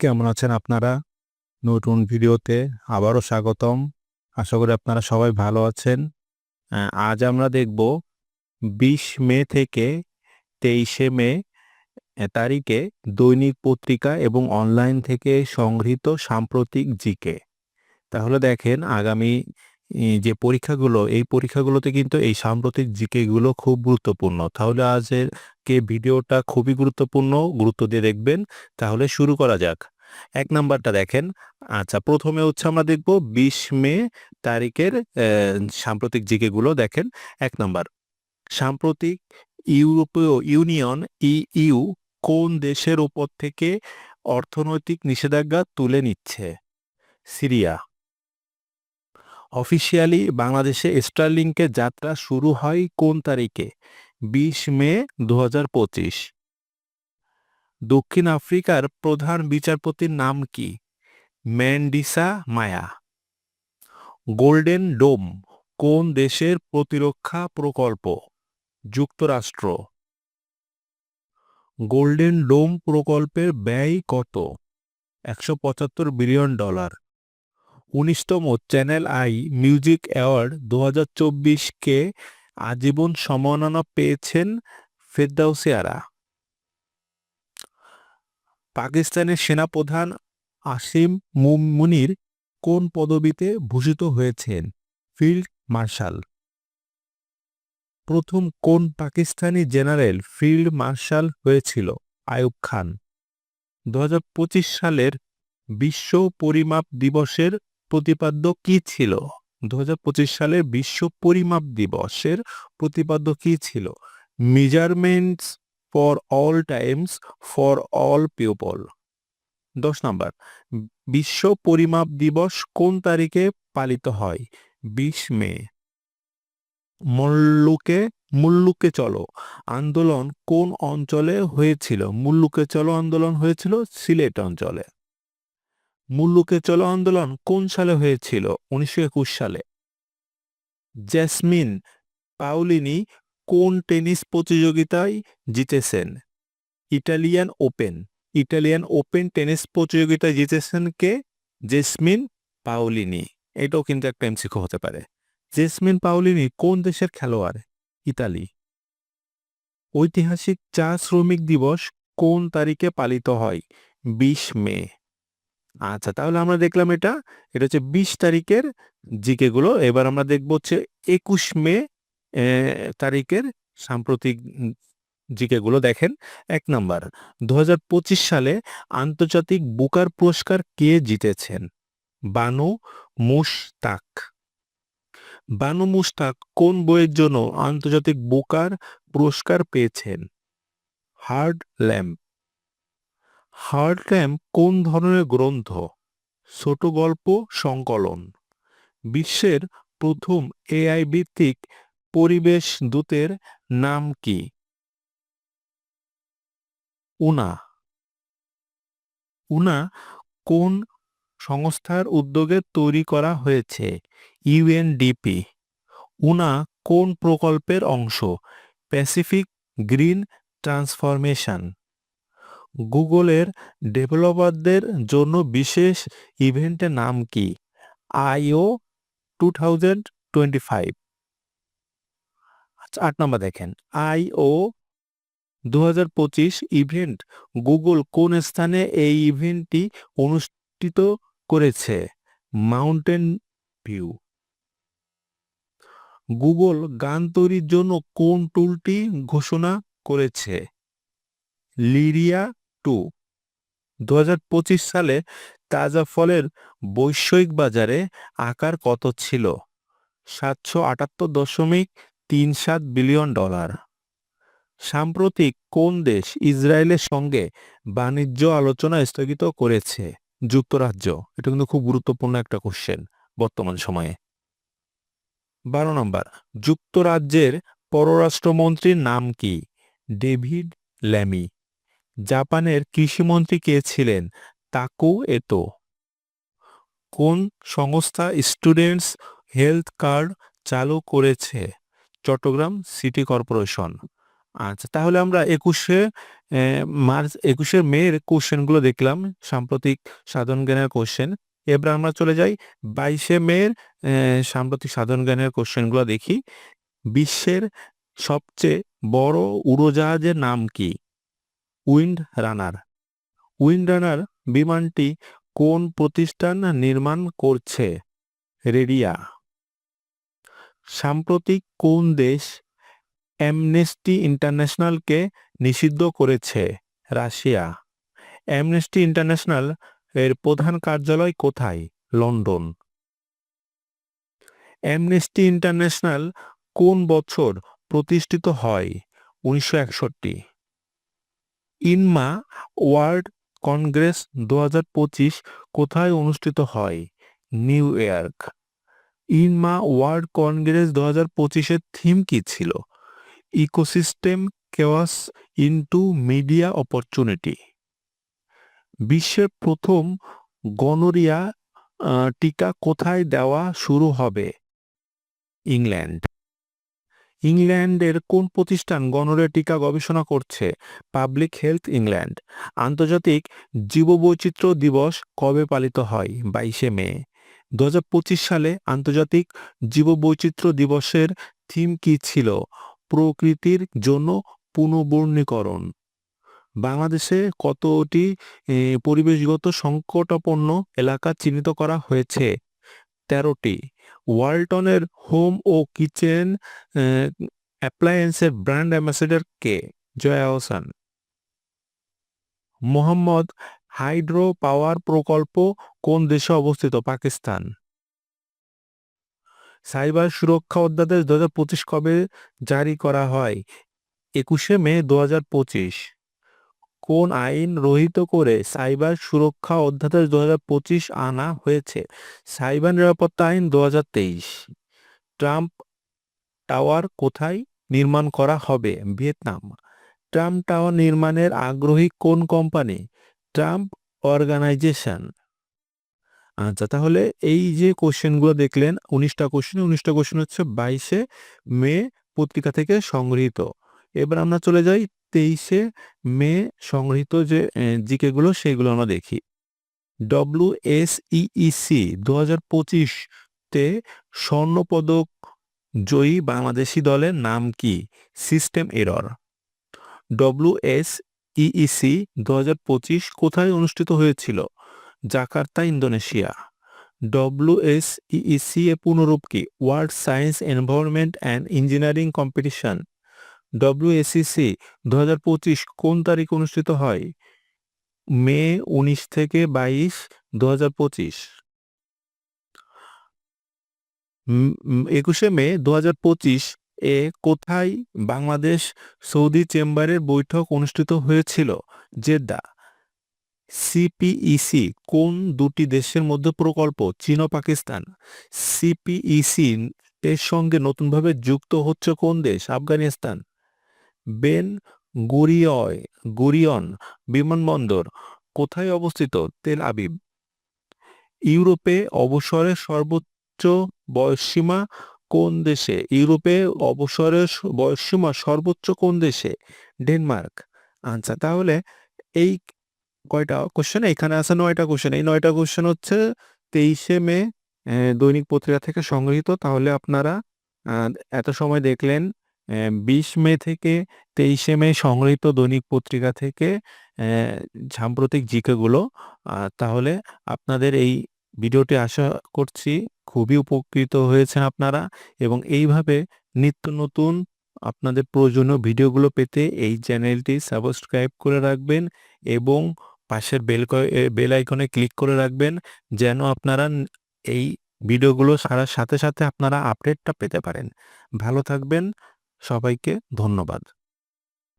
কেমন আছেন আপনারা? নতুন ভিডিওতে আবারও স্বাগতম। আশা করি আপনারা সবাই ভালো আছেন। আজ আমরা দেখব বিশ মে থেকে তেইশে মে তারিখে দৈনিক পত্রিকা এবং অনলাইন থেকে সংগৃহীত সাম্প্রতিক জিকে। তাহলে দেখেন আগামী যে পরীক্ষাগুলো, এই পরীক্ষাগুলোতে কিন্তু এই সাম্প্রতিক জিকে গুলো খুব গুরুত্বপূর্ণ। তাহলে আজের কে ভিডিওটা খুবই গুরুত্বপূর্ণ, গুরুত্ব দিয়ে দেখবেন। তাহলে শুরু করা যাক। এক নাম্বারটা দেখেন। আচ্ছা প্রথমে হচ্ছে আমরা দেখব বিশ মে তারিখের সাম্প্রতিক জিকে গুলো দেখেন। এক নাম্বার, সাম্প্রতিক ইউরোপীয় ইউনিয়ন, ইইউ, কোন দেশের উপর থেকে অর্থনৈতিক নিষেধাজ্ঞা তুলে নিচ্ছে? সিরিয়া। অফিসিয়ালি বাংলাদেশে স্টারলিংকের যাত্রা শুরু হয় কোন তারিখে? বিশ মে দু হাজার পঁচিশ। দক্ষিণ আফ্রিকার প্রধান বিচারপতির নাম কি? ম্যান্ডিসা মায়া। গোল্ডেন ডোম, কোন দেশের প্রতিরক্ষা প্রকল্প? যুক্তরাষ্ট্র। গোল্ডেন ডোম প্রকল্পের ব্যয় কত? একশো পঁচাত্তর বিলিয়ন ডলার। উনিশতম চ্যানেল আই মিউজিক অ্যাওয়ার্ড দু কে আজীবন সম্মাননা পেয়েছেন ফেরদাউসি আরা। পাকিস্তানের সেনাপ্রধান আসিম মুনির কোন পদবিতে ভূষিত হয়েছেন? Field marshal. প্রথম কোন পাকিস্তানি জেনারেল ফিল্ড মার্শাল হয়েছিল? আয়ুব খান। দু হাজার পঁচিশ সালের বিশ্ব পরিমাপ দিবসের প্রতিপাদ্য কি ছিল? দু সালের বিশ্ব পরিমাপ দিবসের প্রতিপাদ্য কি ছিল? Measurements for all times for all people দশ নাম্বার। বিশ্ব পরিমাপ দিবস কোন তারিখে পালিত হয়? বিশ মে। মল্লুকে, মুল্লুকে চলো। আন্দোলন কোন অঞ্চলে হয়েছিল? মুল্লুকে চলো আন্দোলন হয়েছিল সিলেট অঞ্চলে। মুল্লুকে চলো আন্দোলন কোন সালে হয়েছিল? উনিশশো একুশ সালে। জেসমিন পাউলিনি কোন টেনিস প্রতিযোগিতায় জিতেছেন? Italian open. Italian open tennis প্রতিযোগিতায় জিতেছেন কে? জেসমিন পাউলিনি এটাও কিন্তু একটা এমসিকো হতে পারে। জেসমিন পাউলিনি কোন দেশের খেলোয়াড়? ইতালি। ঐতিহাসিক চা শ্রমিক দিবস কোন তারিখে পালিত হয়? বিশ মে। আচ্ছা তাহলে আমরা দেখলাম এটা। এটা হচ্ছে বিশ তারিখের জিকে গুলো এবার আমরা দেখব হচ্ছে একুশ মে তারিখের সাম্প্রতিক জিকে গুলো দেখেন। এক নাম্বার দু হাজার পঁচিশ সালে আন্তর্জাতিক বুকার পুরস্কার কে জিতেছেন? বানু মুশতাক। বানু মুশতাক কোন বইয়ের জন্য আন্তর্জাতিক বুকার পুরস্কার পেয়েছেন? Hard lamp. হার্ড ল্যাম্প কোন ধরনের গ্রন্থ? ছোট গল্প, সংকলন। বিশ্বের প্রথম এআই ভিত্তিক পরিবেশ দূতের নাম কি? উনা। উনা কোন সংস্থার উদ্যোগে তৈরি করা হয়েছে? ইউএনডিপি। উনা কোন প্রকল্পের অংশ? Pacific green transformation. গুগলের ডেভেলপারদের জন্য বিশেষ ইভেন্টের নাম কি? IO two thousand twenty five. আচ্ছা আট নম্বর দেখেন। আইও দু হাজার পঁচিশ ইভেন্ট। গুগল কোন স্থানে এই ইভেন্টটি অনুষ্ঠিত করেছে? Mountain view. গুগল গান তৈরির জন্য কোন টুলটি ঘোষণা করেছে? Lyria two. দু হাজার পঁচিশ সালে তাজা ফলের বৈষয়িক বাজারে আকার কত ছিল? সাতশো আটাত্তর দশমিক তিন সাত বিলিয়ন ডলার। সাম্প্রতিক কোন দেশ ইসরায়েলের সঙ্গে বাণিজ্য আলোচনা স্থগিত করেছে? যুক্তরাজ্য। এটা কিন্তু খুব গুরুত্বপূর্ণ একটা কোশ্চেন বর্তমান সময়ে। বারো নম্বর। যুক্তরাজ্যের পররাষ্ট্রমন্ত্রীর নাম কি? David Lammy. জাপানের কৃষিমন্ত্রী কে ছিলেন? তাকু এতো। কোন সংস্থা স্টুডেন্টস হেলথ কার্ড চালু করেছে? Chittagong city corporation. আচ্ছা তাহলে আমরা একুশে মার্চ একুশে মের কোশ্চেনগুলো দেখলাম সাম্প্রতিক সাধারণ জ্ঞানের কোশ্চেন এবার আমরা চলে যাই বাইশে আহ, সাম্প্রতিক সাধারণ জ্ঞানের কোশ্চেনগুলো দেখি। বিশ্বের সবচেয়ে বড় উড়োজাহাজের নাম কি? উইন্ড রানার। উইন্ড রানার বিমানটি কোন প্রতিষ্ঠান নির্মাণ করছে? রেডিয়া। সাম্প্রতিক কোন দেশ অ্যামনেস্টি ইন্টারন্যাশনালকে নিষিদ্ধ করেছে? রাশিয়া। অ্যামনেস্টি ইন্টারন্যাশনাল এর প্রধান কার্যালয় কোথায়? লন্ডন। অ্যামনেস্টি ইন্টারন্যাশনাল কোন বছর প্রতিষ্ঠিত হয়? উনিশশো একষট্টি। ইনমা ওয়ার্ল্ড কংগ্রেস দু হাজার পঁচিশ কোথায় অনুষ্ঠিত হয়? New York. INMA world congress দু হাজার পঁচিশের থিম কি ছিল? Ecosystem chaos into media opportunity. বিশ্বের প্রথম গনোরিয়া টিকা কোথায় দেওয়া শুরু হবে? ইংল্যান্ড। ইংল্যান্ডের কোন প্রতিষ্ঠান গনোরিয়া টিকা গবেষণা করছে? Public health England. আন্তর্জাতিক জীববৈচিত্র্য দিবস কবে পালিত হয়? বাইশে মে। দুহাজার পঁচিশ সালে আন্তর্জাতিক জীববৈচিত্র্য দিবসের থিম কি ছিল? প্রকৃতির জন্য পুনর্বর্ণীকরণ বাংলাদেশে কতটি পরিবেশগত সংকটাপন্ন এলাকা চিহ্নিত করা হয়েছে? তেরোটি। ওয়ালটনের হোম ও কিচেন অ্যাপ্লায়েন্সের ব্র্যান্ড অ্যাম্বাসেডর কে? জয়া হোসেন মোহাম্মদ হাইড্রো পাওয়ার প্রকল্প কোন দেশে অবস্থিত? পাকিস্তান। সাইবার সুরক্ষা অধ্যাদেশ দু হাজার পঁচিশ কবে জারি করা হয়? একুশে মে দু হাজার পঁচিশ। কোন আইন রহিত করে সাইবার সুরক্ষা অধ্যাদেশ দু হাজার পঁচিশ আনা হয়েছে? সাইবার নিরাপত্তা আইন দু হাজার তেইশ। ট্রাম্প টাওয়ার কোথায় নির্মাণ করা হবে? ভিয়েতনাম। ট্রাম্প টাওয়ার নির্মাণের আগ্রহী কোন কোম্পানি? Trump organisation. আচ্ছা তাহলে এই যে কোশ্চেনগুলো দেখলেন, উনিশটা কোশ্চেন উনিশটা কোশ্চেন হচ্ছে বাইশে মে পত্রিকা থেকে সংগৃহীত। এবার আমরা চলে যাই তেইশে মে সংগৃহীত যে জিকে গুলো সেগুলো আমরা দেখি। ডব্লিউ এস ইসি দু হাজার পঁচিশ তে স্বর্ণপদক জয়ী বাংলাদেশি দলের নাম কি? System error. W S EEC দু হাজার পঁচিশ কোথায় অনুষ্ঠিত হয়েছিল? Jakarta, Indonesia. ডব্লিউএস ইইসি এর পুনরূপ কি? World science environment and engineering competition. WSACC দু হাজার পঁচিশ কোন তারিখ অনুষ্ঠিত হয়? মে উনিশ থেকে বাইশ দু একুশে মে দু হাজার পঁচিশ এ কোথায় বাংলাদেশ সৌদি চেম্বারের বৈঠক অনুষ্ঠিত হয়েছিল? জেদ্দা সিপিইসি কোন দুটি দেশের মধ্যে প্রকল্প? চীন ও পাকিস্তান। সিপিইসি এর সঙ্গে নতুনভাবে যুক্ত হচ্ছে কোন দেশ? আফগানিস্তান। বেন গুরিয়য়, গুরিয়ন, বিমানবন্দর কোথায় অবস্থিত? Tel Aviv. ইউরোপে অবসরের সর্বোচ্চ বয়সসীমা কোন দেশে? ইউরোপে অবসরের বয়সসীমা সর্বোচ্চ কোন দেশে? ডেনমার্ক। আচ্ছা তাহলে এই কয়টা কোশ্চেন এখানে আছে নয়টা কোশ্চেন এই নয়টা কোশ্চেন হচ্ছে তেইশে মে দৈনিক পত্রিকা থেকে সংগৃহীত। তাহলে আপনারা এত সময় দেখলেন বিশ মে থেকে তেইশে মে সংগৃহীত দৈনিক পত্রিকা থেকে সাম্প্রতিক জিকেগুলো তাহলে আপনাদের এই ভিডিওটি আশা করছি খুবই উপকৃত হয়েছেন আপনারা এবং এইভাবে নিত্য নতুন আপনাদের প্রয়োজনীয় ভিডিওগুলো পেতে এই চ্যানেলটি সাবস্ক্রাইব করে রাখবেন এবং পাশের বেল বেল আইকনে ক্লিক করে রাখবেন যেন আপনারা এই ভিডিওগুলো ছাড়ার সাথে সাথে আপনারা আপডেটটা পেতে পারেন। ভালো থাকবেন সবাইকে ধন্যবাদ।